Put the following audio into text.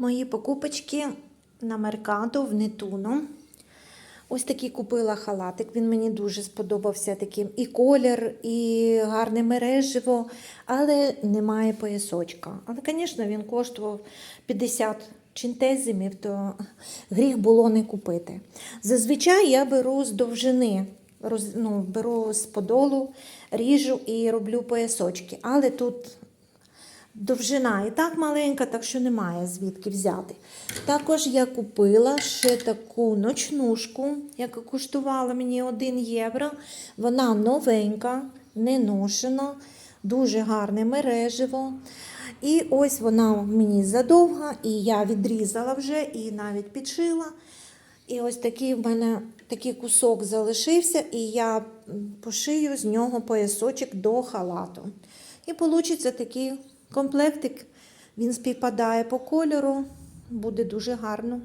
Мої покупочки на Меркадо в Нетуно. Ось такий купила халатик. Він мені дуже сподобався таким і колір, і гарне мереживо, але немає поясочка. Але, звісно, він коштував 50 чинтезимів, то гріх було не купити. Зазвичай я беру з довжини, роз, ну, беру з подолу, ріжу і роблю поясочки. Але тут Довжина і так маленька, так що немає звідки взяти. Також я купила ще таку ночнушку, яка коштувала мені 1 євро. Вона новенька, не ношена, дуже гарне мереживо. І ось вона мені задовга, і я відрізала вже і навіть підшила. І ось такий в мене такий кусок залишився, і я пошию з нього поясочок до халату. І вийде такий комплектик. Він співпадає по кольору, буде дуже гарно.